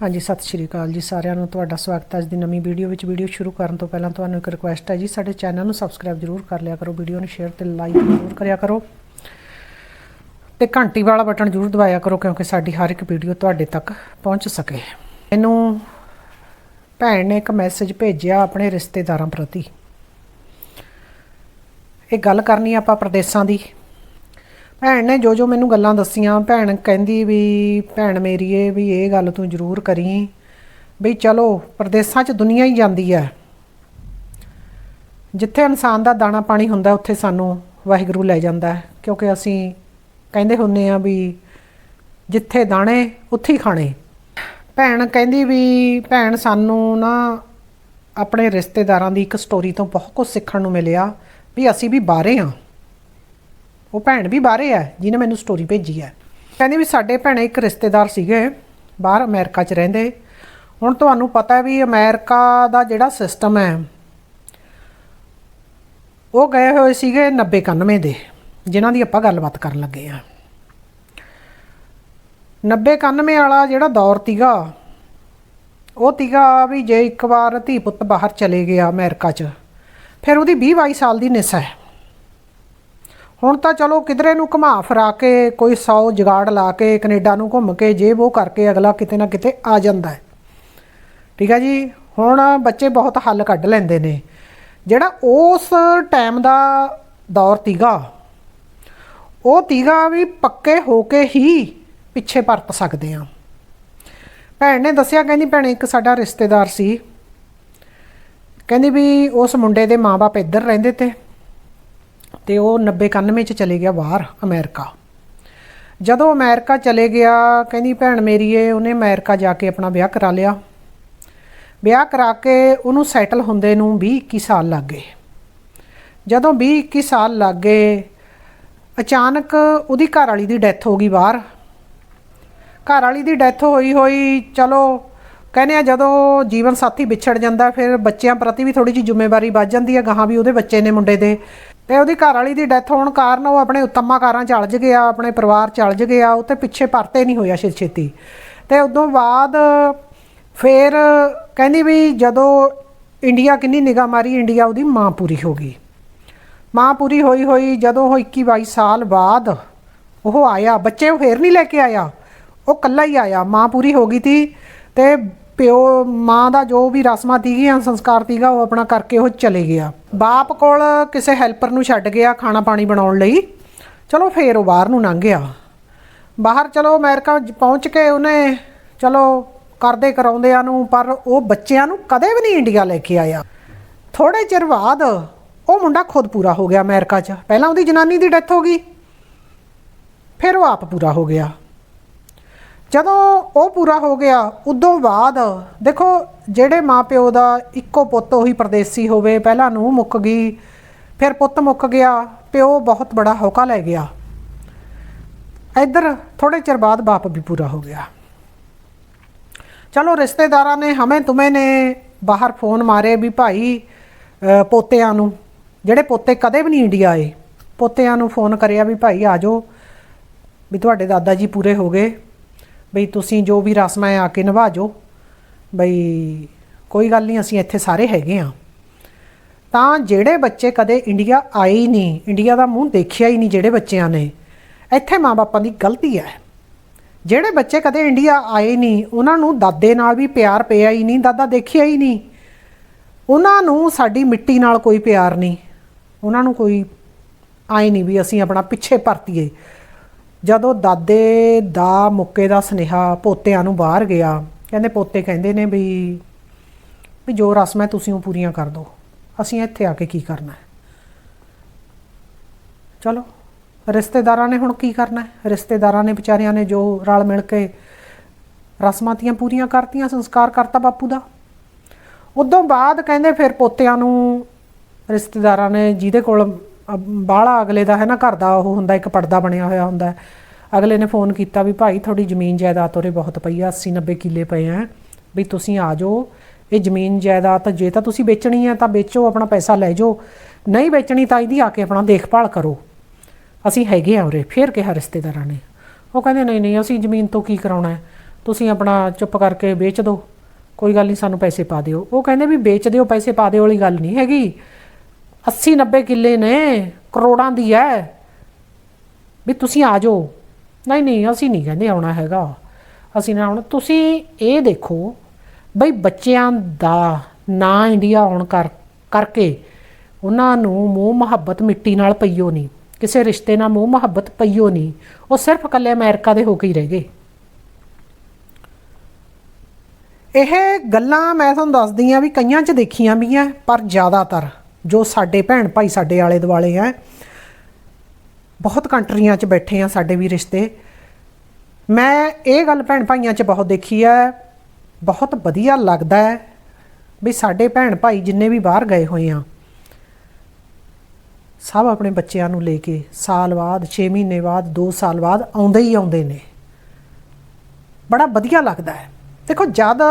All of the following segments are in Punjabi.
ਹਾਂਜੀ, ਸਤਿ ਸ਼੍ਰੀ ਅਕਾਲ ਜੀ ਸਾਰਿਆਂ ਨੂੰ। ਤੁਹਾਡਾ ਸਵਾਗਤ ਹੈ ਅੱਜ ਦੀ ਨਵੀਂ ਵੀਡੀਓ ਵਿੱਚ। ਵੀਡੀਓ ਸ਼ੁਰੂ ਕਰਨ ਤੋਂ ਪਹਿਲਾਂ ਤੁਹਾਨੂੰ ਇੱਕ ਰਿਕੁਐਸਟ ਹੈ ਜੀ, ਸਾਡੇ ਚੈਨਲ ਨੂੰ ਸਬਸਕ੍ਰਾਈਬ ਜ਼ਰੂਰ ਕਰ ਲਿਆ ਕਰੋ, ਵੀਡੀਓ ਨੂੰ ਸ਼ੇਅਰ ਤੇ ਲਾਈਕ ਜ਼ਰੂਰ ਕਰਿਆ ਕਰੋ। ਤੇ ਘੰਟੀ ਵਾਲਾ ਬਟਨ ਜ਼ਰੂਰ ਦਬਾਇਆ ਕਰੋ, ਕਿਉਂਕਿ ਸਾਡੀ ਹਰ ਇੱਕ ਵੀਡੀਓ ਤੁਹਾਡੇ ਤੱਕ ਪਹੁੰਚ ਸਕੇ। ਮੈਨੂੰ ਭੈਣ ਨੇ ਇੱਕ ਮੈਸੇਜ ਭੇਜਿਆ ਆਪਣੇ ਰਿਸ਼ਤੇਦਾਰਾਂ ਪ੍ਰਤੀ। ਇਹ ਗੱਲ ਕਰਨੀ ਆਪਾਂ ਪ੍ਰਦੇਸਾਂ ਦੀ। ਭੈਣ ਨੇ ਜੋ ਜੋ ਮੈਨੂੰ ਗੱਲਾਂ ਦੱਸੀਆਂ, ਭੈਣ ਕਹਿੰਦੀ ਵੀ, ਭੈਣ ਮੇਰੀਏ ਵੀ ਇਹ ਗੱਲ ਤੂੰ ਜ਼ਰੂਰ ਕਰੀ। ਵੀ ਚਲੋ, ਪ੍ਰਦੇਸਾਂ 'ਚ ਦੁਨੀਆ ਹੀ ਜਾਂਦੀ ਹੈ ਜਿੱਥੇ ਇਨਸਾਨ ਦਾ ਦਾਣਾ ਪਾਣੀ ਹੁੰਦਾ, ਉੱਥੇ ਸਾਨੂੰ ਵਾਹਿਗੁਰੂ ਲੈ ਜਾਂਦਾ ਹੈ ਕਿਉਂਕਿ ਅਸੀਂ ਕਹਿੰਦੇ ਹੁੰਨੇ ਆ ਵੀ ਜਿੱਥੇ ਦਾਣੇ, ਉੱਥੇ ਹੀ ਖਾਣੇ। ਭੈਣ ਕਹਿੰਦੀ ਵੀ, ਭੈਣ ਸਾਨੂੰ ਨਾ ਆਪਣੇ ਰਿਸ਼ਤੇਦਾਰਾਂ ਦੀ ਇੱਕ ਸਟੋਰੀ ਤੋਂ ਬਹੁਤ ਕੁਝ ਸਿੱਖਣ ਨੂੰ ਮਿਲਿਆ ਵੀ ਅਸੀਂ ਵੀ ਬਾਹਰੇ ਆ। ਉਹ ਭੈਣ ਵੀ ਬਾਹਰੇ ਹੈ, ਜਿਹਨੇ ਮੈਨੂੰ ਸਟੋਰੀ ਭੇਜੀ ਹੈ। ਕਹਿੰਦੀ ਵੀ ਸਾਡੇ ਭੈਣੇ ਇੱਕ ਰਿਸ਼ਤੇਦਾਰ ਸੀਗੇ, ਬਾਹਰ ਅਮਰੀਕਾ 'ਚ ਰਹਿੰਦੇ। ਹੁਣ ਤੁਹਾਨੂੰ ਪਤਾ ਹੈ ਵੀ ਅਮਰੀਕਾ ਦਾ ਜਿਹੜਾ ਸਿਸਟਮ ਹੈ, ਉਹ ਗਏ ਹੋਏ ਸੀਗੇ 90 91 ਦੇ, ਜਿਨ੍ਹਾਂ ਦੀ ਆਪਾਂ ਗੱਲਬਾਤ ਕਰਨ ਲੱਗੇ ਆ 90 91 ਵਾਲਾ ਜਿਹੜਾ ਦੌਰ ਤੀਗਾ, ਉਹ ਤੀਗਾ ਵੀ ਜੇ ਇੱਕ ਵਾਰ ਧੀ ਪੁੱਤ ਬਾਹਰ ਚਲੇ ਗਿਆ ਅਮਰੀਕਾ 'ਚ, ਫਿਰ ਉਹਦੀ 20 22 ਸਾਲ ਦੀ ਨਿਸ ਹੈ। ਹੁਣ ਤਾਂ ਚਲੋ ਕਿਧਰੇ ਨੂੰ ਘੁਮਾ ਫਰਾ ਕੇ, ਕੋਈ 100 ਜਗਾੜ ਲਾ ਕੇ, ਕੈਨੇਡਾ ਨੂੰ ਘੁੰਮ ਕੇ ਜੇ ਉਹ ਕਰਕੇ ਅਗਲਾ ਕਿਤੇ ਨਾ ਕਿਤੇ ਆ ਜਾਂਦਾ ਹੈ। ਠੀਕ ਹੈ ਜੀ? ਹੁਣ ਬੱਚੇ ਬਹੁਤ ਹੱਲ ਕੱਢ ਲੈਂਦੇ ਨੇ। ਜਿਹੜਾ ਉਸ ਟਾਈਮ ਦਾ ਦੌਰ ਤੀਗਾ, ਉਹ ਤੀਗਾ ਵੀ ਪੱਕੇ ਹੋ ਕੇ ਹੀ ਪਿੱਛੇ ਪਰਤ ਸਕਦੇ ਆ ਭੈਣ ਨੇ ਦੱਸਿਆ, ਕਹਿੰਦੀ ਭੈਣ, ਇੱਕ ਸਾਡਾ ਰਿਸ਼ਤੇਦਾਰ ਸੀ। ਕਹਿੰਦੀ ਵੀ ਉਸ ਮੁੰਡੇ ਦੇ ਮਾਪੇ ਇੱਧਰ ਰਹਿੰਦੇ ਤੇ। ਤੇ ਉਹ 90 91 ਚ ਚਲੇ ਗਿਆ ਬਾਹਰ ਅਮਰੀਕਾ। ਜਦੋਂ ਅਮਰੀਕਾ ਚਲੇ ਗਿਆ, ਕਹਿੰਦੀ ਭੈਣ ਮੇਰੀ ਮੇਰੀਏ ਉਹਨੇ ਅਮਰੀਕਾ ਜਾ ਕੇ ਆਪਣਾ ਵਿਆਹ ਕਰਾ ਲਿਆ। ਵਿਆਹ ਕਰਾ ਕੇ ਉਹਨੂੰ ਸੈਟਲ ਹੁੰਦੇ ਨੂੰ 20 21 ਸਾਲ ਲੱਗ ਗਏ। ਜਦੋਂ 20 21 ਸਾਲ ਲੱਗ ਗਏ, ਅਚਾਨਕ ਉਹਦੀ ਘਰ ਵਾਲੀ ਦੀ ਡੈਥ ਹੋ ਗਈ ਬਾਹਰ। ਘਰ ਵਾਲੀ ਦੀ ਡੈਥ ਹੋਈ ਹੋਈ, ਚਲੋ, ਕਹਿੰਦੇ ਆ ਜਦੋਂ ਜੀਵਨ ਸਾਥੀ ਵਿਛੜ ਜਾਂਦਾ, ਫਿਰ ਬੱਚਿਆਂ ਪ੍ਰਤੀ ਵੀ ਥੋੜੀ ਜਿਹੀ ਜ਼ਿੰਮੇਵਾਰੀ ਵੱਧ ਜਾਂਦੀ ਹੈ, ਗਾਹਾਂ ਵੀ ਉਹਦੇ ਬੱਚੇ ਨੇ ਮੁੰਡੇ ਦੇ। ਤੇ ਉਹਦੀ ਘਰ ਵਾਲੀ ਦੀ ਡੈਥ ਹੋਣ ਕਾਰਨ ਉਹ ਆਪਣੇ ਉਤਮਾ ਕਾਰਾਂ ਚ ਅਲਝ ਗਿਆ, ਆਪਣੇ ਪਰਿਵਾਰ ਚ ਅਲਝ ਗਿਆ, ਉਹ ਤੇ ਪਿੱਛੇ ਪਰਤੇ ਨਹੀਂ ਹੋਇਆ ਛੇਤੀ ਛੇਤੀ। ਤੇ ਉਦੋਂ ਬਾਅਦ ਫਿਰ ਕਹਿੰਦੀ ਵੀ ਜਦੋਂ ਇੰਡੀਆ ਕਿੰਨੀ ਨਿਗਾਹ ਮਾਰੀ, ਇੰਡੀਆ ਉਹਦੀ ਮਾਂ ਪੂਰੀ ਹੋ ਗਈ। ਮਾਂ ਪੂਰੀ ਹੋਈ ਹੋਈ ਜਦੋਂ ਉਹ 21 22 ਸਾਲ ਬਾਅਦ ਉਹ ਆਇਆ, ਬੱਚੇ ਉਹ ਫੇਰ ਨਹੀਂ ਲੈ ਕੇ ਆਇਆ, ਉਹ ਕੱਲਾ ਹੀ ਆਇਆ, ਮਾਂ ਪੂਰੀ ਹੋ ਗਈ ਤੀ ਤੇ ਪਿਓ, ਮਾਂ ਦਾ ਜੋ ਵੀ ਰਸਮਾਂ ਤੀਗੀਆਂ, ਸੰਸਕਾਰ ਤੀਗਾ, ਉਹ ਆਪਣਾ ਕਰਕੇ ਉਹ ਚਲੇ ਗਿਆ। ਬਾਪ ਕੋਲ ਕਿਸੇ ਹੈਲਪਰ ਨੂੰ ਛੱਡ ਗਿਆ ਖਾਣਾ ਪਾਣੀ ਬਣਾਉਣ ਲਈ। ਚਲੋ ਫੇਰ ਉਹ ਬਾਹਰ ਨੂੰ ਲੰਘ ਗਿਆ। ਬਾਹਰ ਚਲੋ ਅਮਰੀਕਾ ਪਹੁੰਚ ਕੇ ਉਹਨੇ ਚਲੋ ਕਰਦੇ ਕਰਾਉਂਦਿਆਂ ਨੂੰ, ਪਰ ਉਹ ਬੱਚਿਆਂ ਨੂੰ ਕਦੇ ਵੀ ਨਹੀਂ ਇੰਡੀਆ ਲੈ ਕੇ ਆਇਆ। ਥੋੜੇ ਚਿਰ ਬਾਅਦ ਉਹ ਮੁੰਡਾ ਖੁਦ ਪੂਰਾ ਹੋ ਗਿਆ ਅਮਰੀਕਾ 'ਚ। ਪਹਿਲਾਂ ਉਹਦੀ ਜਨਾਨੀ ਦੀ ਡੈਥ ਹੋ ਗਈ। ਫਿਰ ਉਹ ਆਪ ਪੂਰਾ ਹੋ ਗਿਆ। ਜਦੋਂ ਉਹ ਪੂਰਾ ਹੋ ਗਿਆ, ਉਦੋਂ ਬਾਅਦ ਦੇਖੋ ਜਿਹੜੇ ਮਾਪਿਓ ਦਾ ਇੱਕੋ ਪੁੱਤ ਉਹੀ ਪਰਦੇਸੀ ਹੋਵੇ, ਪਹਿਲਾਂ ਨੂੰ ਮੁੱਕ ਗਈ, ਫਿਰ ਪੁੱਤ ਮੁੱਕ ਗਿਆ, ਪਿਓ ਬਹੁਤ ਬੜਾ ਹੌਕਾ ਲੈ ਗਿਆ। ਇੱਧਰ ਥੋੜੇ ਚਿਰ ਬਾਅਦ ਬਾਪ ਵੀ ਪੂਰਾ ਹੋ ਗਿਆ। ਚਲੋ ਰਿਸ਼ਤੇਦਾਰਾਂ ਨੇ ਹਮੇ ਤੁਮੇ ਨੇ ਬਾਹਰ ਫੋਨ ਮਾਰੇ ਵੀ ਭਾਈ ਪੋਤਿਆਂ ਨੂੰ, ਜਿਹੜੇ ਪੋਤੇ ਕਦੇ ਵੀ ਨਹੀਂ ਇੰਡੀਆ ਆਏ, ਪੋਤਿਆਂ ਨੂੰ ਫੋਨ ਕਰਿਆ ਵੀ ਭਾਈ ਆ ਜਾਓ, ਵੀ ਤੁਹਾਡੇ ਦਾਦਾ ਜੀ ਪੂਰੇ ਹੋ ਗਏ। ਬਈ ਤੁਸੀਂ ਜੋ ਵੀ ਰਸਮਾਂ ਆ ਕੇ ਨਿਭਾ ਜਾਓ, ਬਈ ਕੋਈ ਗੱਲ ਨਹੀਂ, ਅਸੀਂ ਇੱਥੇ ਸਾਰੇ ਹੈਗੇ ਆ ਤਾਂ ਜਿਹੜੇ ਬੱਚੇ ਕਦੇ ਇੰਡੀਆ ਆਏ ਹੀ ਨਹੀਂ, ਇੰਡੀਆ ਦਾ ਮੂੰਹ ਦੇਖਿਆ ਹੀ ਨਹੀਂ ਜਿਹੜੇ ਬੱਚਿਆਂ ਨੇ, ਇੱਥੇ ਮਾਪਿਆਂ ਦੀ ਗਲਤੀ ਹੈ। ਜਿਹੜੇ ਬੱਚੇ ਕਦੇ ਇੰਡੀਆ ਆਏ ਨਹੀਂ, ਉਹਨਾਂ ਨੂੰ ਦਾਦੇ ਨਾਲ ਵੀ ਪਿਆਰ ਪਿਆ ਹੀ ਨਹੀਂ, ਦਾਦਾ ਦੇਖਿਆ ਹੀ ਨਹੀਂ। ਉਹਨਾਂ ਨੂੰ ਸਾਡੀ ਮਿੱਟੀ ਨਾਲ ਕੋਈ ਪਿਆਰ ਨਹੀਂ। ਉਹਨਾਂ ਨੂੰ ਕੋਈ ਆਏ ਨਹੀਂ ਵੀ ਅਸੀਂ ਆਪਣਾ ਪਿੱਛੇ ਭਰਤੀਏ ਜਦੋਂ ਦਾਦੇ ਦਾ ਮੁੱਕੇ ਦਾ ਸੁਨੇਹਾ ਪੋਤਿਆਂ ਨੂੰ ਬਾਹਰ ਗਿਆ, ਕਹਿੰਦੇ ਪੋਤੇ ਕਹਿੰਦੇ ਨੇ ਵੀ ਵੀ ਜੋ ਰਸਮਾਂ ਤੁਸੀਂ ਉਹ ਪੂਰੀਆਂ ਕਰ ਦਿਓ। ਅਸੀਂ ਇੱਥੇ ਆ ਕੇ ਕੀ ਕਰਨਾ ਹੈ? ਚਲੋ, ਰਿਸ਼ਤੇਦਾਰਾਂ ਨੇ ਹੁਣ ਕੀ ਕਰਨਾ ਹੈ? ਰਿਸ਼ਤੇਦਾਰਾਂ ਨੇ ਵਿਚਾਰਿਆਂ ਨੇ ਜੋ ਰਲ ਮਿਲ ਕੇ ਰਸਮਾਂ ਤੀਆਂ ਪੂਰੀਆਂ ਕਰਤੀਆਂ, ਸੰਸਕਾਰ ਕਰਤਾ ਬਾਪੂ ਦਾ। ਉਦੋਂ ਬਾਅਦ ਕਹਿੰਦੇ ਫਿਰ ਪੋਤਿਆਂ ਨੂੰ ਰਿਸ਼ਤੇਦਾਰਾਂ ਨੇ ਜਿਹਦੇ ਕੋਲ ਬਾਹਲਾ ਅਗਲੇ ਦਾ ਹੈ ਨਾ ਘਰ ਦਾ ਉਹ ਹੁੰਦਾ, ਇੱਕ ਪਰਦਾ ਬਣਿਆ ਹੋਇਆ ਹੁੰਦਾ ਅਗਲੇ ਨੇ ਫੋਨ ਕੀਤਾ ਵੀ ਭਾਈ ਤੁਹਾਡੀ ਜ਼ਮੀਨ ਜਾਇਦਾਦ ਉਰੇ ਬਹੁਤ ਪਈ ਆ 80 90 ਕਿੱਲੇ ਪਏ ਆ। ਵੀ ਤੁਸੀਂ ਆ ਜਾਓ, ਇਹ ਜ਼ਮੀਨ ਜਾਇਦਾਦ ਜੇ ਤਾਂ ਤੁਸੀਂ ਵੇਚਣੀ ਹੈ ਤਾਂ ਵੇਚੋ, ਆਪਣਾ ਪੈਸਾ ਲੈ ਜਾਓ। ਨਹੀਂ ਵੇਚਣੀ ਤਾਂ ਇਹਦੀ ਆ ਕੇ ਆਪਣਾ ਦੇਖਭਾਲ ਕਰੋ। ਅਸੀਂ ਹੈਗੇ ਆ ਉਰੇ, ਫੇਰ ਕਿਹਾ ਰਿਸ਼ਤੇਦਾਰਾਂ ਨੇ। ਉਹ ਕਹਿੰਦੇ, ਨਹੀਂ ਨਹੀਂ, ਅਸੀਂ ਜ਼ਮੀਨ ਤੋਂ ਕੀ ਕਰਾਉਣਾ ਤੁਸੀਂ ਆਪਣਾ ਚੁੱਪ ਕਰਕੇ ਵੇਚ ਦਿਓ। ਕੋਈ ਗੱਲ ਨਹੀਂ, ਸਾਨੂੰ ਪੈਸੇ ਪਾ ਦਿਓ। ਉਹ ਕਹਿੰਦੇ ਵੀ ਵੇਚ ਦਿਓ, ਪੈਸੇ ਪਾ ਦਿਓ ਵਾਲੀ ਗੱਲ ਨਹੀਂ ਹੈਗੀ। 80 90 ਕਿੱਲੇ ਨੇ, ਕਰੋੜਾਂ ਦੀ ਹੈ ਵੀ ਤੁਸੀਂ ਆ ਜਾਓ। ਨਹੀਂ ਨਹੀਂ, ਅਸੀਂ ਨਹੀਂ ਕਹਿੰਦੇ ਆਉਣਾ ਹੈਗਾ। ਅਸੀਂ ਨਾ ਆਉਣਾ ਤੁਸੀਂ ਇਹ ਦੇਖੋ ਬਈ ਬੱਚਿਆਂ ਦਾ ਨਾ ਇੰਡੀਆ ਆਉਣ ਕਰ, ਕਰਕੇ ਉਹਨਾਂ ਨੂੰ ਮੋਹ ਮੁਹੱਬਤ ਮਿੱਟੀ ਨਾਲ ਪਈਓ ਨਹੀਂ ਕਿਸੇ ਰਿਸ਼ਤੇ ਨਾਲ ਮੋਹ ਮੁਹੱਬਤ ਪਈਓ ਨਹੀਂ ਉਹ ਸਿਰਫ ਇਕੱਲੇ ਅਮਰੀਕਾ ਦੇ ਹੋ ਕੇ ਹੀ ਰਹਿ ਗਏ। ਇਹ ਗੱਲਾਂ ਮੈਂ ਤੁਹਾਨੂੰ ਦੱਸਦੀ ਆ ਵੀ ਕਈਆਂ 'ਚ ਦੇਖੀਆਂ ਵੀ ਆ ਪਰ ਜ਼ਿਆਦਾਤਰ ਜੋ ਸਾਡੇ ਭੈਣ ਭਾਈ ਸਾਡੇ ਆਲੇ ਦੁਆਲੇ ਆ, ਬਹੁਤ ਕੰਟਰੀਆਂ 'ਚ ਬੈਠੇ ਆ ਸਾਡੇ ਵੀ ਰਿਸ਼ਤੇ। ਮੈਂ ਇਹ ਗੱਲ ਭੈਣ ਭਾਈਆਂ 'ਚ ਬਹੁਤ ਦੇਖੀ ਹੈ ਬਹੁਤ ਵਧੀਆ ਲੱਗਦਾ ਹੈ ਵੀ ਸਾਡੇ ਭੈਣ ਭਾਈ ਜਿੰਨੇ ਵੀ ਬਾਹਰ ਗਏ ਹੋਏ ਆ, ਸਭ ਆਪਣੇ ਬੱਚਿਆਂ ਨੂੰ ਲੈ ਕੇ ਸਾਲ ਬਾਅਦ 6 ਮਹੀਨੇ ਬਾਅਦ 2 ਸਾਲ ਬਾਅਦ ਆਉਂਦੇ ਹੀ ਆਉਂਦੇ ਨੇ। ਬੜਾ ਵਧੀਆ ਲੱਗਦਾ ਹੈ। ਦੇਖੋ ਜਦ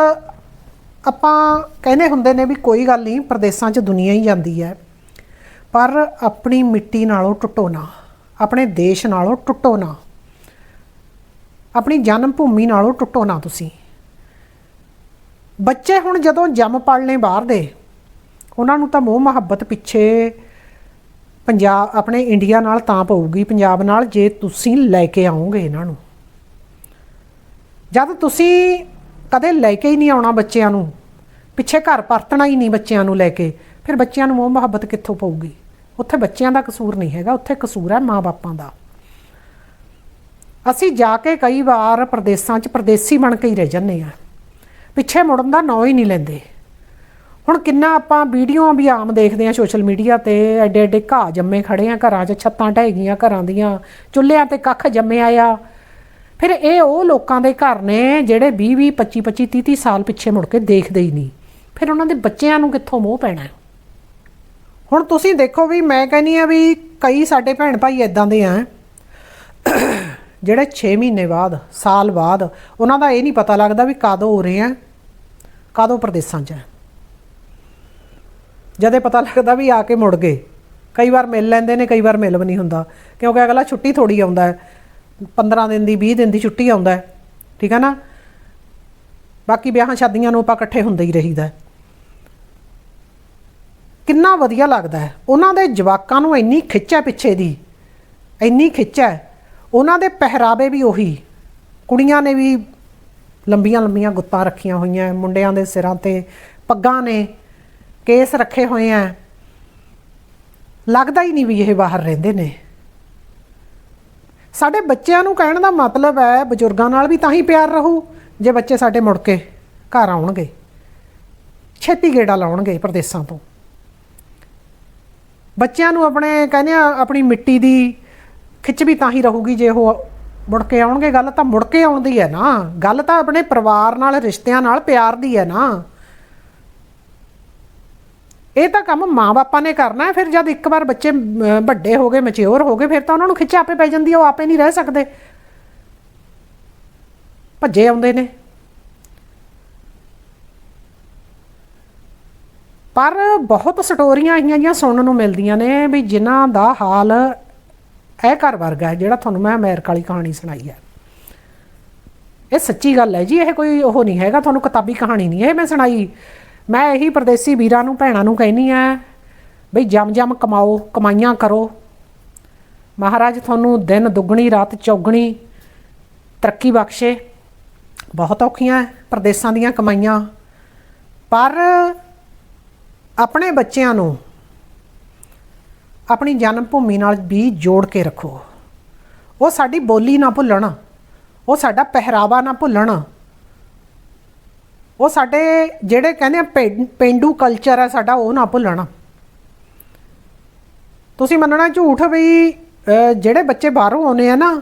ਆਪਾਂ ਕਹਿੰਦੇ ਹੁੰਦੇ ਨੇ ਵੀ ਕੋਈ ਗੱਲ ਨਹੀਂ, ਪ੍ਰਦੇਸਾਂ 'ਚ ਦੁਨੀਆ ਹੀ ਜਾਂਦੀ ਹੈ। ਪਰ ਆਪਣੀ ਮਿੱਟੀ ਨਾਲੋਂ ਟੁੱਟੋ ਨਾ, ਆਪਣੇ ਦੇਸ਼ ਨਾਲੋਂ ਟੁੱਟੋ ਨਾ, ਆਪਣੀ ਜਨਮ ਭੂਮੀ ਨਾਲੋਂ ਟੁੱਟੋ ਨਾ ਤੁਸੀਂ। ਬੱਚੇ ਹੁਣ ਜਦੋਂ ਜੰਮ ਪੜਨੇ ਬਾਹਰ ਦੇ, ਉਹਨਾਂ ਨੂੰ ਤਾਂ ਮੋਹ ਮੁਹੱਬਤ ਪਿੱਛੇ ਪੰਜਾਬ ਆਪਣੇ ਇੰਡੀਆ ਨਾਲ ਤਾਂ ਪਊਗੀ, ਪੰਜਾਬ ਨਾਲ ਜੇ ਤੁਸੀਂ ਲੈ ਕੇ ਆਓਗੇ ਇਹਨਾਂ ਨੂੰ। ਜਦ ਤੁਸੀਂ ਕਦੇ ਲੈ ਕੇ ਹੀ ਨਹੀਂ ਆਉਣਾ ਬੱਚਿਆਂ ਨੂੰ। ਪਿੱਛੇ ਘਰ ਪਰਤਣਾ ਹੀ ਨਹੀਂ ਬੱਚਿਆਂ ਨੂੰ ਲੈ ਕੇ। ਫਿਰ ਬੱਚਿਆਂ ਨੂੰ ਮੋਹ ਮੁਹੱਬਤ ਕਿੱਥੋਂ ਪਊਗੀ? ਉੱਥੇ ਬੱਚਿਆਂ ਦਾ ਕਸੂਰ ਨਹੀਂ ਹੈਗਾ, ਉੱਥੇ ਕਸੂਰ ਹੈ ਮਾਪਿਆਂ ਦਾ। ਅਸੀਂ ਜਾ ਕੇ ਕਈ ਵਾਰ ਪ੍ਰਦੇਸਾਂ 'ਚ ਪਰਦੇਸੀ ਬਣ ਕੇ ਹੀ ਰਹਿ ਜੰਨੇ ਆ ਪਿੱਛੇ ਮੁੜਨ ਦਾ ਨਾਂ ਹੀ ਨਹੀਂ ਲੈਂਦੇ। ਹੁਣ ਕਿੰਨਾ ਆਪਾਂ ਵੀਡੀਓ ਵੀ ਆਮ ਦੇਖਦੇ ਆ ਸੋਸ਼ਲ ਮੀਡੀਆ ਤੇ ਐਡੇ ਐਡੇ ਘਾਹ ਜੰਮੇ ਖੜੇ ਆ ਘਰਾਂ 'ਚ, ਛੱਤਾਂ ਢਹਿ ਗਈਆਂ ਘਰਾਂ ਦੀਆਂ, ਚੁੱਲ੍ਹਿਆਂ ਤੇ ਕੱਖ ਜੰਮਿਆ ਆ। ਫਿਰ ਇਹ ਉਹ ਲੋਕਾਂ ਦੇ ਘਰ ਨੇ ਜਿਹੜੇ 20 20 25 25 30 30 ਸਾਲ ਪਿੱਛੇ ਮੁੜ ਕੇ ਦੇਖਦੇ ਹੀ ਨਹੀਂ। ਫਿਰ ਉਹਨਾਂ ਦੇ ਬੱਚਿਆਂ ਨੂੰ ਕਿੱਥੋਂ ਮੋਹ ਪੈਣਾ? ਹੁਣ ਤੁਸੀਂ ਦੇਖੋ ਵੀ ਮੈਂ ਕਹਿੰਨੀ ਆ ਵੀ ਕਈ ਸਾਡੇ ਭੈਣ ਭਾਈ ਇਦਾਂ ਦੇ ਆ, ਜਿਹੜੇ 6 ਮਹੀਨੇ ਬਾਅਦ, ਸਾਲ ਬਾਅਦ ਉਹਨਾਂ ਦਾ ਇਹ ਨਹੀਂ ਪਤਾ ਲੱਗਦਾ ਵੀ ਕਦੋਂ ਹੋ ਰਹੇ ਆ, ਕਦੋਂ ਪ੍ਰਦੇਸਾਂ 'ਚ ਆ। ਜਦੇ ਪਤਾ ਲੱਗਦਾ ਵੀ ਆ ਕੇ ਮੁੜ ਗਏ, ਕਈ ਵਾਰ ਮਿਲ ਲੈਂਦੇ ਨੇ, ਕਈ ਵਾਰ ਮਿਲ ਵੀ ਨਹੀਂ ਹੁੰਦਾ, ਕਿਉਂਕਿ ਅਗਲਾ ਛੁੱਟੀ ਥੋੜੀ ਆਉਂਦਾ ਹੈ। 15 ਦਿਨ ਦੀ 20 ਦਿਨ ਦੀ ਛੁੱਟੀ ਆਉਂਦਾ ਹੈ। ਠੀਕ ਹੈ ਨਾ? ਬਾਕੀ ਵਿਆਹਾਂ ਸ਼ਾਦੀਆਂ ਨੂੰ ਆਪਾਂ ਇਕੱਠੇ ਹੁੰਦੇ ਹੀ ਰਹੀਦਾ ਕਿੰਨਾ ਵਧੀਆ ਲੱਗਦਾ ਹੈ। ਉਹਨਾਂ ਦੇ ਜਵਾਕਾਂ ਨੂੰ ਇੰਨੀ ਖਿੱਚ ਹੈ ਪਿੱਛੇ ਦੀ। ਇੰਨੀ ਖਿੱਚ ਹੈ। ਉਹਨਾਂ ਦੇ ਪਹਿਰਾਵੇ ਵੀ ਉਹੀ। ਕੁੜੀਆਂ ਨੇ ਵੀ ਲੰਬੀਆਂ ਲੰਬੀਆਂ ਗੁੱਤਾਂ ਰੱਖੀਆਂ ਹੋਈਆਂ ਮੁੰਡਿਆਂ ਦੇ ਸਿਰਾਂ ਤੇ ਪੱਗਾਂ ਨੇ ਕੇਸ ਰੱਖੇ ਹੋਏ ਆ ਲੱਗਦਾ ਹੀ ਨਹੀਂ ਵੀ ਇਹ ਬਾਹਰ ਰਹਿੰਦੇ ਨੇ। ਸਾਡੇ ਬੱਚਿਆਂ ਨੂੰ ਕਹਿਣ ਦਾ ਮਤਲਬ ਹੈ ਬਜ਼ੁਰਗਾਂ ਨਾਲ ਵੀ ਤਾਂ ਹੀ ਪਿਆਰ ਰਹੂ, ਜੇ ਬੱਚੇ ਸਾਡੇ ਮੁੜ ਕੇ ਘਰ ਆਉਣਗੇ। ਛੇਤੀ ਗੇੜਾ ਲਾਉਣਗੇ ਪ੍ਰਦੇਸਾਂ ਤੋਂ। ਬੱਚਿਆਂ ਨੂੰ ਆਪਣੇ ਕਹਿੰਦੇ ਆ, ਆਪਣੀ ਮਿੱਟੀ ਦੀ ਖਿੱਚ ਵੀ ਤਾਂ ਹੀ ਰਹੂਗੀ ਜੇ ਉਹ ਮੁੜ ਕੇ ਆਉਣਗੇ। ਗੱਲ ਤਾਂ ਮੁੜ ਕੇ ਆਉਣ ਦੀ ਹੈ ਨਾ। ਗੱਲ ਤਾਂ ਆਪਣੇ ਪਰਿਵਾਰ ਨਾਲ, ਰਿਸ਼ਤਿਆਂ ਨਾਲ ਪਿਆਰ ਦੀ ਹੈ ਨਾ। ਇਹ ਤਾਂ ਕੰਮ ਮਾਂ-ਬਾਪਾਂ ਨੇ ਕਰਨਾ ਹੈ, ਫਿਰ ਜਦ ਇੱਕ ਵਾਰ ਬੱਚੇ ਵੱਡੇ ਹੋ ਗਏ ਮੈਚਿਓਰ ਹੋ ਗਏ, ਫਿਰ ਤਾਂ ਉਹਨਾਂ ਨੂੰ ਖਿੱਚ ਆਪੇ ਪੈ ਜਾਂਦੀ ਹੈ ਉਹ ਆਪੇ ਨਹੀਂ ਰਹਿ ਸਕਦੇ। ਭੱਜੇ ਆਉਂਦੇ ਨੇ। ਪਰ ਬਹੁਤ ਸਟੋਰੀਆਂ ਆਈਆਂ ਜੀਆਂ ਸੁਣਨ ਨੂੰ ਮਿਲਦੀਆਂ ਨੇ ਵੀ ਜਿਨ੍ਹਾਂ ਦਾ ਹਾਲ ਇਹ ਘਰ ਵਰਗਾ ਹੈ, ਜਿਹੜਾ ਤੁਹਾਨੂੰ ਮੈਂ ਅਮਰੀਕਾ ਵਾਲੀ ਕਹਾਣੀ ਸੁਣਾਈ ਹੈ। ਇਹ ਸੱਚੀ ਗੱਲ ਹੈ ਜੀ, ਇਹ ਕੋਈ ਉਹ ਨਹੀਂ ਹੈਗਾ, ਤੁਹਾਨੂੰ ਕਿਤਾਬੀ ਕਹਾਣੀ ਨਹੀਂ ਹੈ ਮੈਂ ਸੁਣਾਈ। ਮੈਂ ਇਹੀ ਪਰਦੇਸੀ ਵੀਰਾਂ ਨੂੰ, ਭੈਣਾਂ ਨੂੰ ਕਹਿਨੀ ਆ, ਬਈ ਜਮ ਜਮ ਕਮਾਓ, ਕਮਾਈਆਂ ਕਰੋ। ਮਹਾਰਾਜ ਤੁਹਾਨੂੰ ਦਿਨ ਦੁੱਗਣੀ, ਰਾਤ ਚੌਗਣੀ ਤਰੱਕੀ ਬਖਸ਼ੇ। ਬਹੁਤ ਔਖੀਆਂ ਹੈ ਪ੍ਰਦੇਸਾਂ ਦੀਆਂ ਕਮਾਈਆਂ। ਪਰ ਆਪਣੇ ਬੱਚਿਆਂ ਨੂੰ ਆਪਣੀ ਜਨਮ ਭੂਮੀ ਨਾਲ ਵੀ ਜੋੜ ਕੇ ਰੱਖੋ। ਉਹ ਸਾਡੀ ਬੋਲੀ ਨਾ ਭੁੱਲਣ, ਉਹ ਸਾਡਾ ਪਹਿਰਾਵਾ ਨਾ ਭੁੱਲਣ। ਉਹ ਸਾਡੇ ਜਿਹੜੇ ਕਹਿੰਦੇ ਆ ਪੇਂ- ਪੇਂਡੂ ਕਲਚਰ ਹੈ ਸਾਡਾ ਉਹ ਨਾ ਭੁੱਲਣਾ। ਤੁਸੀਂ ਮੰਨਣਾ ਝੂਠ ਵੀ ਜਿਹੜੇ ਬੱਚੇ ਬਾਹਰੋਂ ਆਉਨੇ ਆ ਨਾ,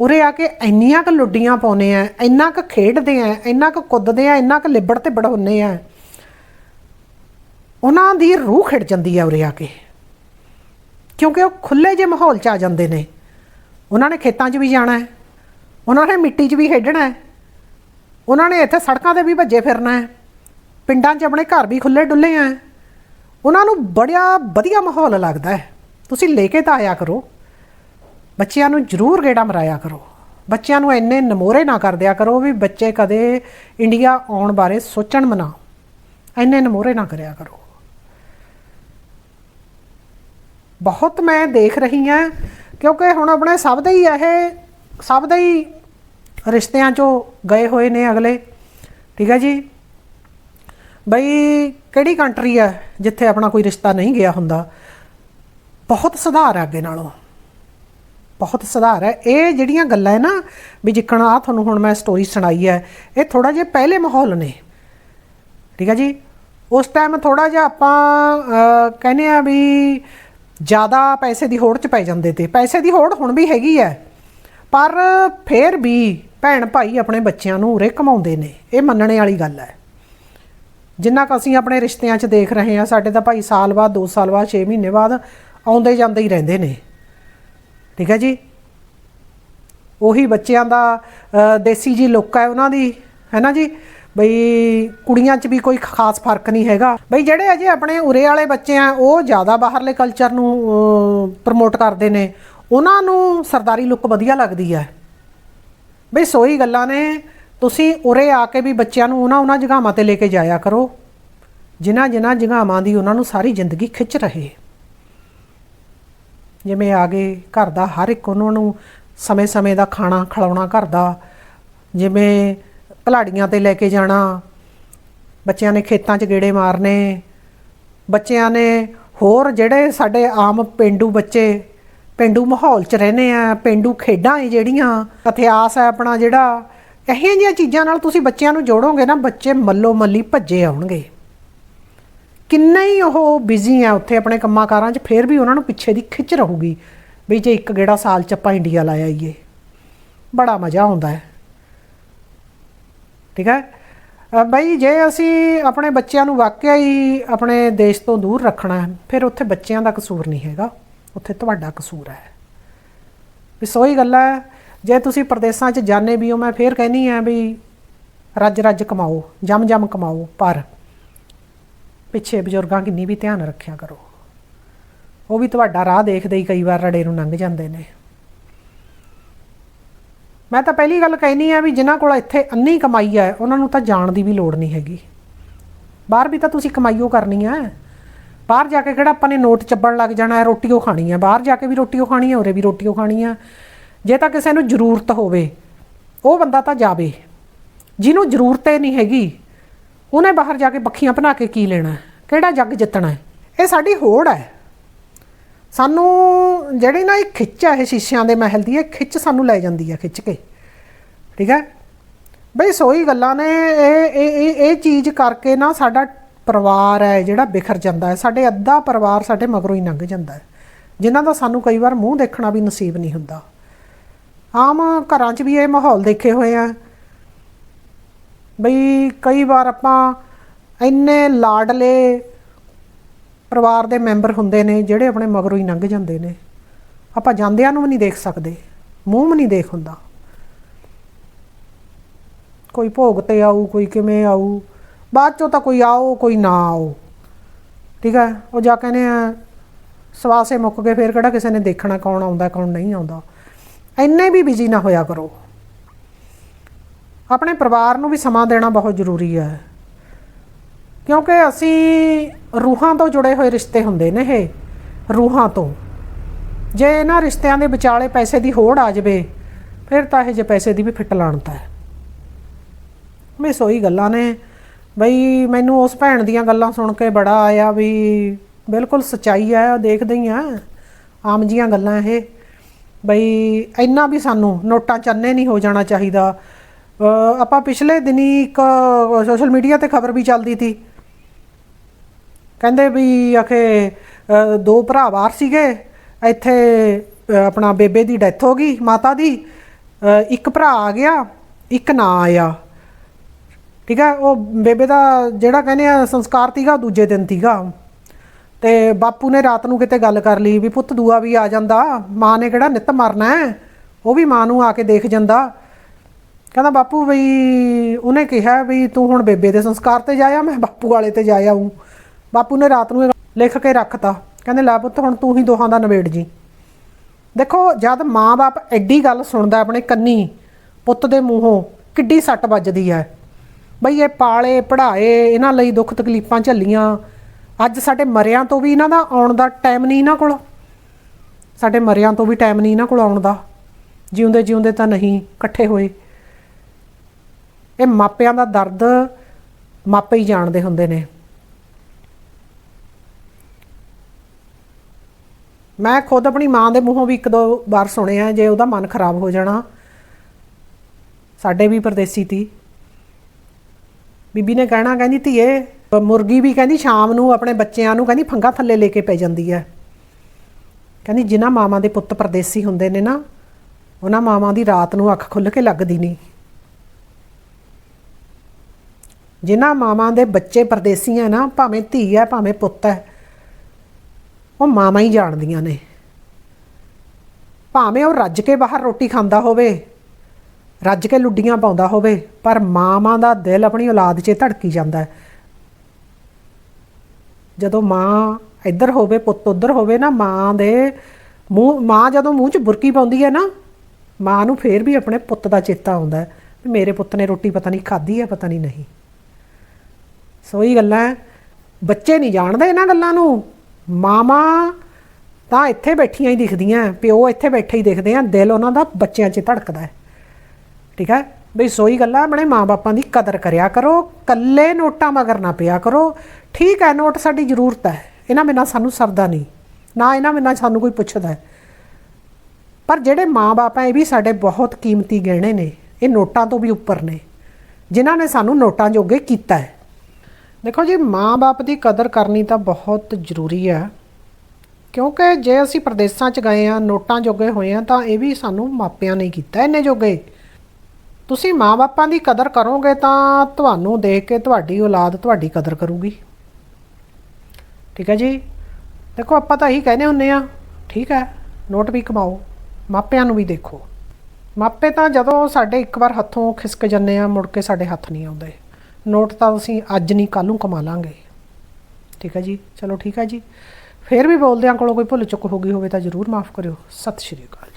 ਉਰੇ ਆ ਕੇ ਇੰਨੀਆਂ ਕੁ ਲੁੱਡੀਆਂ ਪਾਉਨੇ ਆ, ਇੰਨਾ ਕੁ ਖੇਡਦੇ ਆ, ਇੰਨਾ ਕੁ ਕੁੱਦਦੇ ਆ, ਇੰਨਾ ਕੁ ਲਿਬੜ ਤੇ ਬੜਾਉਨੇ ਆ। ਉਹਨਾਂ ਦੀ ਰੂਹ ਖਿੜ ਜਾਂਦੀ ਆ ਉਰੇ ਆ ਕੇ। ਕਿਉਂਕਿ ਉਹ ਖੁੱਲੇ ਜਿਹੇ ਮਾਹੌਲ 'ਚ ਆ ਜਾਂਦੇ ਨੇ। ਉਹਨਾਂ ਨੇ ਖੇਤਾਂ 'ਚ ਵੀ ਜਾਣਾ ਹੈ, ਉਹਨਾਂ ਨੇ ਮਿੱਟੀ 'ਚ ਵੀ ਖੇਡਣਾ ਹੈ। ਉਹਨਾਂ ਨੇ ਇੱਥੇ ਸੜਕਾਂ ਤੇ ਵੀ ਭੱਜੇ ਫਿਰਨਾ ਹੈ। ਪਿੰਡਾਂ 'ਚ ਆਪਣੇ ਘਰ ਵੀ ਖੁੱਲੇ ਡੁੱਲੇ ਆ ਉਹਨਾਂ ਨੂੰ ਬੜਿਆ ਵਧੀਆ ਮਾਹੌਲ ਲੱਗਦਾ ਹੈ। ਤੁਸੀਂ ਲੈ ਕੇ ਤਾਂ ਆਇਆ ਕਰੋ। ਬੱਚਿਆਂ ਨੂੰ ਜ਼ਰੂਰ ਗੇੜਾ ਮਰਾਇਆ ਕਰੋ। ਬੱਚਿਆਂ ਨੂੰ ਇੰਨੇ ਨਮੋਰੇ ਨਾ ਕਰ ਦਿਆ ਕਰੋ ਵੀ ਬੱਚੇ ਕਦੇ ਇੰਡੀਆ ਆਉਣ ਬਾਰੇ ਸੋਚਣ ਮਨਾ। ਇੰਨੇ ਨਮੋਰੇ ਨਾ ਕਰਿਆ ਕਰੋ। ਬਹੁਤ ਮੈਂ ਦੇਖ ਰਹੀ ਹਾਂ ਕਿਉਂਕਿ ਹੁਣ ਆਪਣੇ ਸਭ ਦੇ ਹੀ ਇਹ ਸਭ ਦਾ ਹੀ ਰਿਸ਼ਤਿਆਂ 'ਚੋਂ ਗਏ ਹੋਏ ਨੇ ਅਗਲੇ। ਠੀਕ ਹੈ ਜੀ? ਬਈ, ਕਿਹੜੀ ਕੰਟਰੀ ਹੈ ਜਿੱਥੇ ਆਪਣਾ ਕੋਈ ਰਿਸ਼ਤਾ ਨਹੀਂ ਗਿਆ ਹੁੰਦਾ? ਬਹੁਤ ਸੁਧਾਰ ਹੈ ਅੱਗੇ ਨਾਲੋਂ। ਬਹੁਤ ਸੁਧਾਰ ਹੈ। ਇਹ ਜਿਹੜੀਆਂ ਗੱਲਾਂ ਹੈ ਨਾ, ਵੀ ਜਿੱਕਣ ਆ ਤੁਹਾਨੂੰ ਹੁਣ ਮੈਂ ਸਟੋਰੀ ਸੁਣਾਈ ਹੈ, ਇਹ ਥੋੜਾ ਜਿਹਾ ਪਹਿਲੇ ਮਾਹੌਲ ਨੇ। ਠੀਕ ਹੈ ਜੀ? ਉਸ ਟਾਈਮ ਥੋੜਾ ਜਿਹਾ ਆਪਾਂ ਕਹਿੰਦੇ ਆ ਵੀ ਜ਼ਿਆਦਾ ਪੈਸੇ ਦੀ ਹੋੜ ਚ ਪੈ ਜਾਂਦੇ ਤੇ। ਪੈਸੇ ਦੀ ਹੋੜ ਹੁਣ ਵੀ ਹੈਗੀ ਹੈ। ਪਰ ਫੇਰ ਵੀ ਭੈਣ ਭਾਈ ਆਪਣੇ ਬੱਚਿਆਂ ਨੂੰ ਉਰੇ ਕਮਾਉਂਦੇ ਨੇ। ਇਹ ਮੰਨਣੇ ਵਾਲੀ ਗੱਲ ਹੈ। ਜਿੰਨਾ ਕੁ ਅਸੀਂ ਆਪਣੇ ਰਿਸ਼ਤਿਆਂ 'ਚ ਦੇਖ ਰਹੇ ਹਾਂ, ਸਾਡੇ ਤਾਂ ਭਾਈ ਸਾਲ ਬਾਅਦ 2 ਸਾਲ ਬਾਅਦ 6 ਮਹੀਨੇ ਬਾਅਦ ਆਉਂਦੇ ਜਾਂਦੇ ਹੀ ਰਹਿੰਦੇ ਨੇ। ਠੀਕ ਹੈ ਜੀ? ਉਹੀ ਬੱਚਿਆਂ ਦਾ ਦੇਸੀ ਜੀ ਲੁੱਕ ਹੈ ਉਹਨਾਂ ਦੀ। ਹੈ ਨਾ ਜੀ? ਬਈ ਕੁੜੀਆਂ 'ਚ ਵੀ ਕੋਈ ਖਾਸ ਫ਼ਰਕ ਨਹੀਂ ਹੈਗਾ। ਬਈ ਜਿਹੜੇ ਅਜੇ ਆਪਣੇ ਉਰੇ ਵਾਲੇ ਬੱਚੇ ਆ, ਉਹ ਜ਼ਿਆਦਾ ਬਾਹਰਲੇ ਕਲਚਰ ਨੂੰ ਪ੍ਰਮੋਟ ਕਰਦੇ ਨੇ। ਉਹਨਾਂ ਨੂੰ ਸਰਦਾਰੀ ਲੁੱਕ ਵਧੀਆ ਲੱਗਦੀ ਹੈ। ਬਈ ਸੋਈ ਗੱਲਾਂ ਨੇ। ਤੁਸੀਂ ਉਰੇ ਆ ਕੇ ਵੀ ਬੱਚਿਆਂ ਨੂੰ ਉਹਨਾਂ ਉਹਨਾਂ ਜਗ੍ਹਾਵਾਂ ਤੇ ਲੈ ਕੇ ਜਾਇਆ ਕਰੋ। ਜਿਨ੍ਹਾਂ ਜਿਨ੍ਹਾਂ ਜਗ੍ਹਾਵਾਂ ਦੀ ਉਹਨਾਂ ਨੂੰ ਸਾਰੀ ਜ਼ਿੰਦਗੀ ਖਿੱਚ ਰਹੇ। ਜਿਵੇਂ ਆ ਗਏ ਘਰ ਦਾ ਹਰ ਇੱਕ ਉਹਨਾਂ ਨੂੰ ਸਮੇਂ-ਸਮੇਂ ਦਾ ਖਾਣਾ ਖਿਲਾਉਣਾ ਘਰ ਦਾ। ਜਿਵੇਂ ਘਲਾੜੀਆਂ ਤੇ ਲੈ ਕੇ ਜਾਣਾ। ਬੱਚਿਆਂ ਨੇ ਖੇਤਾਂ 'ਚ ਗੇੜੇ ਮਾਰਨੇ। ਬੱਚਿਆਂ ਨੇ ਹੋਰ ਜਿਹੜੇ ਸਾਡੇ ਆਮ ਪਿੰਡੂ ਬੱਚੇ ਪਿੰਡੂ ਮਾਹੌਲ 'ਚ ਰਹਿੰਦੇ ਆ, ਪਿੰਡੂ ਖੇਡਾਂ ਏ ਜਿਹੜੀਆਂ, ਇਤਿਹਾਸ ਹੈ ਆਪਣਾ ਜਿਹੜਾ, ਇਹੋ ਜਿਹੀਆਂ ਚੀਜ਼ਾਂ ਨਾਲ ਤੁਸੀਂ ਬੱਚਿਆਂ ਨੂੰ ਜੋੜੋਗੇ ਨਾ, ਬੱਚੇ ਮੱਲੋ ਮੱਲੀ ਭੱਜੇ ਆਉਣਗੇ। ਕਿੰਨਾ ਹੀ ਉਹ ਬਿਜ਼ੀ ਆ ਉੱਥੇ ਆਪਣੇ ਕੰਮਾਂ ਕਾਰਾਂ 'ਚ, ਫਿਰ ਵੀ ਉਹਨਾਂ ਨੂੰ ਪਿੱਛੇ ਦੀ ਖਿੱਚ ਰਹੂਗੀ ਵੀ ਜੇ ਇੱਕ ਗੇੜਾ ਸਾਲ 'ਚ ਆਪਾਂ ਇੰਡੀਆ ਲਾ ਆਈਏ ਬੜਾ ਮਜ਼ਾ ਆਉਂਦਾ ਹੈ। ਠੀਕ ਹੈ? ਬਈ, ਜੇ ਅਸੀਂ ਆਪਣੇ ਬੱਚਿਆਂ ਨੂੰ ਵਾਕਿਆ ਹੀ ਆਪਣੇ ਦੇਸ਼ ਤੋਂ ਦੂਰ ਰੱਖਣਾ ਹੈ, ਫਿਰ ਉੱਥੇ ਬੱਚਿਆਂ ਦਾ ਕਸੂਰ ਨਹੀਂ ਹੈਗਾ। ਉੱਥੇ ਤੁਹਾਡਾ ਕਸੂਰ ਹੈ। ਵੀ ਸੋਈ ਗੱਲ ਹੈ, ਜੇ ਤੁਸੀਂ ਪ੍ਰਦੇਸਾਂ 'ਚ ਜਾਣੇ ਵੀ ਹੋ, ਮੈਂ ਫੇਰ ਕਹਿਨੀ ਆ ਵੀ ਰੱਜ ਰੱਜ ਕਮਾਓ ਜਮ ਜਮ ਕਮਾਓ, ਪਰ ਪਿੱਛੇ ਬਜ਼ੁਰਗਾਂ ਕਿੰਨੀ ਵੀ ਧਿਆਨ ਰੱਖਿਆ ਕਰੋ। ਉਹ ਵੀ ਤੁਹਾਡਾ ਰਾਹ ਦੇਖਦੇ ਹੀ ਕਈ ਵਾਰ ਰੜੇ ਨੂੰ ਲੰਘ ਜਾਂਦੇ ਨੇ। ਮੈਂ ਤਾਂ ਪਹਿਲੀ ਗੱਲ ਕਹਿਨੀ ਆ ਵੀ ਜਿਨ੍ਹਾਂ ਕੋਲ ਇੱਥੇ ਅੰਨੀ ਕਮਾਈ ਹੈ, ਉਹਨਾਂ ਨੂੰ ਤਾਂ ਜਾਣ ਦੀ ਵੀ ਲੋੜ ਨਹੀਂ ਹੈਗੀ। ਬਾਹਰ ਵੀ ਤਾਂ ਤੁਸੀਂ ਕਮਾਈਓ ਕਰਨੀ ਹੈ। ਬਾਹਰ ਜਾ ਕੇ ਕਿਹੜਾ ਆਪਾਂ ਨੇ ਨੋਟ ਚੱਬਣ ਲੱਗ ਜਾਣਾ ਹੈ ਉਹ ਖਾਣੀ ਹੈ ਬਾਹਰ ਜਾ ਕੇ ਵੀ ਰੋਟੀ ਉਹ ਖਾਣੀ ਹੈ ਉਰੇ ਵੀ ਰੋਟੀ ਉਹ ਖਾਣੀ ਹੈ ਜੇ ਤਾਂ ਕਿਸੇ ਨੂੰ ਜ਼ਰੂਰਤ ਹੋਵੇ, ਉਹ ਬੰਦਾ ਤਾਂ ਜਾਵੇ। ਜਿਹਨੂੰ ਜ਼ਰੂਰਤ ਹੀ ਨਹੀਂ ਹੈਗੀ, ਉਹਨੇ ਬਾਹਰ ਜਾ ਕੇ ਪੱਖੀਆਂ ਬਣਾ ਕੇ ਕੀ ਲੈਣਾ? ਕਿਹੜਾ ਜੱਗ ਜਿੱਤਣਾ ਹੈ? ਇਹ ਸਾਡੀ ਹੋੜ ਹੈ। ਸਾਨੂੰ ਜਿਹੜੀ ਨਾ ਇਹ ਖਿੱਚ ਹੈ, ਇਹ ਸ਼ੀਸ਼ਿਆਂ ਦੇ ਮਹਿਲ ਦੀ, ਇਹ ਖਿੱਚ ਸਾਨੂੰ ਲੈ ਜਾਂਦੀ ਹੈ, ਖਿੱਚ ਕੇ। ਠੀਕ ਹੈ? ਬਈ ਸੋਈ ਗੱਲਾਂ ਨੇ ਇਹ ਇਹ ਇਹ ਚੀਜ਼ ਕਰਕੇ ਨਾ ਸਾਡਾ ਪਰਿਵਾਰ ਹੈ, ਜਿਹੜਾ ਬਿਖਰ ਜਾਂਦਾ ਹੈ, ਸਾਡੇ ਅੱਧਾ ਪਰਿਵਾਰ ਸਾਡੇ ਮਗਰੋਂ ਹੀ ਲੰਘ ਜਾਂਦਾ ਹੈ, ਜਿਨ੍ਹਾਂ ਦਾ ਸਾਨੂੰ ਕਈ ਵਾਰ ਮੂੰਹ ਦੇਖਣਾ ਵੀ ਨਸੀਬ ਨਹੀਂ ਹੁੰਦਾ। ਆਮ ਘਰਾਂ 'ਚ ਵੀ ਇਹ ਮਾਹੌਲ ਦੇਖੇ ਹੋਏ ਆ। ਬਈ ਕਈ ਵਾਰ ਆਪਾਂ ਇੰਨੇ ਲਾਡਲੇ ਪਰਿਵਾਰ ਦੇ ਮੈਂਬਰ ਹੁੰਦੇ ਨੇ, ਜਿਹੜੇ ਆਪਣੇ ਮਗਰੋਂ ਹੀ ਲੰਘ ਜਾਂਦੇ ਨੇ। ਆਪਾਂ ਜਾਂਦਿਆਂ ਨੂੰ ਵੀ ਨਹੀਂ ਦੇਖ ਸਕਦੇ, ਮੂੰਹ ਵੀ ਨਹੀਂ ਦੇਖ ਹੁੰਦਾ। ਕੋਈ ਭੋਗ ਤੇ ਆਊ, ਕੋਈ ਕਿਵੇਂ ਆਊ ਬਾਅਦ ਚੋਂ ਤਾਂ ਕੋਈ ਆਓ, ਕੋਈ ਨਾ ਆਓ। ਠੀਕ ਹੈ? ਉਹ ਜਾ ਕਹਿੰਦੇ ਆ, ਸਵਾਸੇ ਮੁੱਕ ਗਏ, ਫਿਰ ਕਿਹੜਾ ਕਿਸੇ ਨੇ ਦੇਖਣਾ ਕੌਣ ਆਉਂਦਾ, ਕੌਣ ਨਹੀਂ ਆਉਂਦਾ। ਇੰਨੇ ਵੀ ਬਿਜ਼ੀ ਨਾ ਹੋਇਆ ਕਰੋ। ਆਪਣੇ ਪਰਿਵਾਰ ਨੂੰ ਵੀ ਸਮਾਂ ਦੇਣਾ ਬਹੁਤ ਜ਼ਰੂਰੀ ਹੈ। ਕਿਉਂਕਿ ਅਸੀਂ ਰੂਹਾਂ ਤੋਂ ਜੁੜੇ ਹੋਏ ਰਿਸ਼ਤੇ ਹੁੰਦੇ ਨੇ ਇਹ, ਰੂਹਾਂ ਤੋਂ। ਜੇ ਇਹਨਾਂ ਰਿਸ਼ਤਿਆਂ ਦੇ ਵਿਚਾਲੇ ਪੈਸੇ ਦੀ ਹੋੜ ਆ ਜਾਵੇ, ਫਿਰ ਤਾਂ ਇਹ ਜੇ ਪੈਸੇ ਦੀ ਵੀ ਫਿੱਟ ਲਾਣਤਾ ਹੈ। ਮੈਂ ਸੋਈ ਗੱਲਾਂ ਨੇ। ਬਈ ਮੈਨੂੰ ਉਸ ਭੈਣ ਦੀਆਂ ਗੱਲਾਂ ਸੁਣ ਕੇ ਬੜਾ ਆਇਆ ਵੀ ਬਿਲਕੁਲ ਸਚਾਈ ਆ ਦੇਖਦੇ ਹੀ ਆ, ਆਮ ਜੀਆਂ ਗੱਲਾਂ ਇਹ। ਬਈ ਇੰਨਾ ਵੀ ਸਾਨੂੰ ਨੋਟਾਂ ਚੰਨੇ ਨਹੀਂ ਹੋ ਜਾਣਾ ਚਾਹੀਦਾ। ਆਪਾਂ ਪਿਛਲੇ ਦਿਨੀ ਇੱਕ ਸੋਸ਼ਲ ਮੀਡੀਆ ਤੇ ਖਬਰ ਵੀ ਚੱਲਦੀ ਸੀ ਕਹਿੰਦੇ ਵੀ ਆਖੇ ਦੋ ਭਰਾ ਬਾਹਰ ਸੀਗੇ, ਇੱਥੇ ਆਪਣਾ ਬੇਬੇ ਦੀ ਡੈਥ ਹੋ ਗਈ, ਮਾਤਾ ਦੀ ਇੱਕ ਭਰਾ ਆ ਗਿਆ, ਇੱਕ ਨਾ ਆਇਆ। ਠੀਕ ਹੈ? ਉਹ ਬੇਬੇ ਦਾ ਜਿਹੜਾ ਕਹਿੰਦੇ ਆ ਸੰਸਕਾਰ ਤੀਗਾ ਉਹ ਦੂਜੇ ਦਿਨ ਤੀਗਾ ਤੇ ਬਾਪੂ ਨੇ ਰਾਤ ਨੂੰ ਕਿਤੇ ਗੱਲ ਕਰ ਲਈ ਵੀ, ਪੁੱਤ, ਦੂਆ ਵੀ ਆ ਜਾਂਦਾ। ਮਾਂ ਨੇ ਕਿਹੜਾ ਨਿੱਤ ਮਰਨਾ ਹੈ? ਉਹ ਵੀ ਮਾਂ ਨੂੰ ਆ ਕੇ ਦੇਖ ਜਾਂਦਾ। ਕਹਿੰਦਾ, ਬਾਪੂ ਬਈ, ਉਹਨੇ ਕਿਹਾ ਵੀ ਤੂੰ ਹੁਣ ਬੇਬੇ ਦੇ ਸੰਸਕਾਰ ਤੇ ਜਾਇਆ, ਮੈਂ ਬਾਪੂ ਵਾਲੇ ਤੇ ਜਾਇਆ ਹੂੰ। ਬਾਪੂ ਨੇ ਰਾਤ ਨੂੰ ਲਿਖ ਕੇ ਰੱਖਤਾ। ਕਹਿੰਦੇ, ਲੈ ਪੁੱਤ, ਹੁਣ ਤੂੰ ਹੀ ਦੋਹਾਂ ਦਾ ਨਵੇੜ ਜੀ। ਦੇਖੋ, ਜਦ ਮਾਂ-ਬਾਪ ਐਡੀ ਗੱਲ ਸੁਣਦਾ ਆਪਣੇ ਕੰਨੀ ਪੁੱਤ ਦੇ ਮੂੰਹੋਂ, ਕਿੱਡੀ ਸੱਟ ਵੱਜਦੀ ਹੈ। ਬਈ ਇਹ ਪਾਲੇ, ਪੜ੍ਹਾਏ, ਇਹਨਾਂ ਲਈ ਦੁੱਖ ਤਕਲੀਫਾਂ ਝੱਲੀਆਂ। ਅੱਜ ਸਾਡੇ ਮਰਿਆਂ ਤੋਂ ਵੀ ਇਹਨਾਂ ਦਾ ਆਉਣ ਦਾ ਟਾਈਮ ਨਹੀਂ ਇਹਨਾਂ ਕੋਲ। ਸਾਡੇ ਮਰਿਆਂ ਤੋਂ ਵੀ ਟਾਈਮ ਨਹੀਂ ਇਹਨਾਂ ਕੋਲ ਆਉਣ ਦਾ। ਜਿਉਂਦੇ ਜਿਉਂਦੇ ਤਾਂ ਨਹੀਂ ਇਕੱਠੇ ਹੋਏ। ਇਹ ਮਾਪਿਆਂ ਦਾ ਦਰਦ ਮਾਪੇ ਹੀ ਜਾਣਦੇ ਹੁੰਦੇ ਨੇ। ਮੈਂ ਖੁਦ ਆਪਣੀ ਮਾਂ ਦੇ ਮੂੰਹੋਂ ਵੀ ਇੱਕ ਦੋ ਵਾਰ ਸੁਣਿਆ ਜੇ ਉਹਦਾ ਮਨ ਖਰਾਬ ਹੋ ਜਾਣਾ, ਸਾਡੇ ਵੀ ਪਰਦੇਸੀ ਤੀ। ਬੀਬੀ ਨੇ ਕਹਿਣਾ, ਕਹਿੰਦੀ ਧੀਏ, ਮੁਰਗੀ ਵੀ ਕਹਿੰਦੀ ਸ਼ਾਮ ਨੂੰ ਆਪਣੇ ਬੱਚਿਆਂ ਨੂੰ ਕਹਿੰਦੀ ਫੰਗਾ ਥੱਲੇ ਲੈ ਕੇ ਪੈ ਜਾਂਦੀ ਹੈ। ਕਹਿੰਦੀ ਜਿਨ੍ਹਾਂ ਮਾਵਾਂ ਦੇ ਪੁੱਤ ਪਰਦੇਸੀ ਹੁੰਦੇ ਨੇ ਨਾ, ਉਹਨਾਂ ਮਾਵਾਂ ਦੀ ਰਾਤ ਨੂੰ ਅੱਖ ਖੁੱਲ ਕੇ ਲੱਗਦੀ ਨਹੀਂ। ਜਿਨ੍ਹਾਂ ਮਾਵਾਂ ਦੇ ਬੱਚੇ ਪਰਦੇਸੀ ਹੈ ਨਾ, ਭਾਵੇਂ ਧੀ ਹੈ, ਭਾਵੇਂ ਪੁੱਤ ਹੈ, ਉਹ ਮਾਵਾਂ ਹੀ ਜਾਣਦੀਆਂ ਨੇ। ਭਾਵੇਂ ਉਹ ਰੱਜ ਕੇ ਬਾਹਰ ਰੋਟੀ ਖਾਂਦਾ ਹੋਵੇ ਰੱਜ ਕੇ ਲੁੱਡੀਆਂ ਪਾਉਂਦਾ ਹੋਵੇ, ਪਰ ਮਾਵਾਂ ਦਾ ਦਿਲ ਆਪਣੀ ਔਲਾਦ 'ਚ ਧੜਕੀ ਜਾਂਦਾ ਹੈ। ਜਦੋਂ ਮਾਂ ਇੱਧਰ ਹੋਵੇ, ਪੁੱਤ ਉੱਧਰ ਹੋਵੇ ਨਾ, ਮਾਂ ਦੇ ਮੂੰਹ, ਮਾਂ ਜਦੋਂ ਮੂੰਹ 'ਚ ਬੁਰਕੀ ਪਾਉਂਦੀ ਹੈ ਨਾ, ਮਾਂ ਨੂੰ ਫੇਰ ਵੀ ਆਪਣੇ ਪੁੱਤ ਦਾ ਚੇਤਾ ਆਉਂਦਾ ਹੈ ਵੀ ਮੇਰੇ ਪੁੱਤ ਨੇ ਰੋਟੀ ਪਤਾ ਨਹੀਂ ਖਾਧੀ ਹੈ, ਪਤਾ ਨਹੀਂ ਨਹੀਂ। ਸੋ ਇਹ ਗੱਲਾਂ ਬੱਚੇ ਨਹੀਂ ਜਾਣਦੇ ਇਹਨਾਂ ਗੱਲਾਂ ਨੂੰ। ਮਾਮਾ ਤਾਂ ਇੱਥੇ ਬੈਠੀਆਂ ਹੀ ਦਿਖਦੀਆਂ ਪਿਓ ਇੱਥੇ ਬੈਠੇ ਹੀ ਦਿਖਦੇ ਆ, ਦਿਲ ਉਹਨਾਂ ਦਾ ਬੱਚਿਆਂ 'ਚ ਧੜਕਦਾ ਹੈ। ਠੀਕ ਹੈ? ਬਈ ਸੋਈ ਗੱਲਾਂ ਆਪਣੇ ਮਾਪਿਆਂ ਦੀ ਕਦਰ ਕਰਿਆ ਕਰੋ ਕੱਲੇ ਨੋਟਾਂ ਮਗਰ ਨਾ ਪਿਆ ਕਰੋ। ਠੀਕ ਹੈ, ਨੋਟ ਸਾਡੀ ਜ਼ਰੂਰਤ ਹੈ। ਇਹਨਾਂ ਬਿਨਾਂ ਸਾਨੂੰ ਸਰਦਾ ਨਹੀਂ। ਨਾ ਇਹਨਾਂ ਬਿਨਾਂ ਸਾਨੂੰ ਕੋਈ ਪੁੱਛਦਾ ਹੈ। ਪਰ ਜਿਹੜੇ ਮਾਪੇ ਆ ਇਹ ਵੀ ਸਾਡੇ ਬਹੁਤ ਕੀਮਤੀ ਗਹਿਣੇ ਨੇ। ਇਹ ਨੋਟਾਂ ਤੋਂ ਵੀ ਉੱਪਰ ਨੇ। ਜਿਨ੍ਹਾਂ ਨੇ ਸਾਨੂੰ ਨੋਟਾਂ ਜੋਗੇ ਕੀਤਾ ਹੈ। ਦੇਖੋ ਜੀ ਮਾਂ-ਬਾਪ ਦੀ ਕਦਰ ਕਰਨੀ ਤਾਂ ਬਹੁਤ ਜ਼ਰੂਰੀ ਹੈ। ਕਿਉਂਕਿ ਜੇ ਅਸੀਂ ਪ੍ਰਦੇਸਾਂ 'ਚ ਗਏ ਆ ਨੋਟਾਂ ਜੋਗੇ ਹੋਏ ਆ ਤਾਂ ਇਹ ਵੀ ਸਾਨੂੰ ਮਾਪਿਆਂ ਨੇ ਕੀਤਾ, ਇੰਨੇ ਜੋਗੇ। ਤੁਸੀਂ ਮਾਂ-ਬਾਪਾਂ ਦੀ ਕਦਰ ਕਰੋਗੇ ਤਾਂ ਤੁਹਾਨੂੰ ਦੇਖ ਕੇ ਤੁਹਾਡੀ ਔਲਾਦ ਤੁਹਾਡੀ ਕਦਰ ਕਰੂਗੀ। ਠੀਕ ਹੈ ਜੀ? ਦੇਖੋ, ਆਪਾਂ ਤਾਂ ਇਹੀ ਕਹਿੰਦੇ ਹੁੰਨੇ ਆ ਠੀਕ ਹੈ, ਨੋਟ ਵੀ ਕਮਾਓ, ਮਾਪਿਆਂ ਨੂੰ ਵੀ ਦੇਖੋ। ਮਾਪੇ ਤਾਂ ਜਦੋਂ ਸਾਡੇ ਇੱਕ ਵਾਰ ਹੱਥੋਂ ਖਿਸਕ ਜੰਨੇ ਆ, ਮੁੜ ਕੇ ਸਾਡੇ ਹੱਥ ਨਹੀਂ ਆਉਂਦੇ। ਨੋਟ ਤਾਂ ਅਸੀਂ ਅੱਜ ਨਹੀਂ ਕੱਲ ਨੂੰ ਕਮਾ ਲਾਂਗੇ। ਠੀਕ ਹੈ ਜੀ? ਚਲੋ ਠੀਕ ਹੈ ਜੀ। ਫੇਰ ਵੀ ਬੋਲਦਿਆਂ ਕੋਲੋਂ ਕੋਈ ਭੁੱਲ ਚੁੱਕ ਹੋ ਗਈ ਹੋਵੇ ਤਾਂ ਜ਼ਰੂਰ ਮਾਫ ਕਰਿਓ। ਸਤਿ ਸ਼੍ਰੀ ਅਕਾਲ।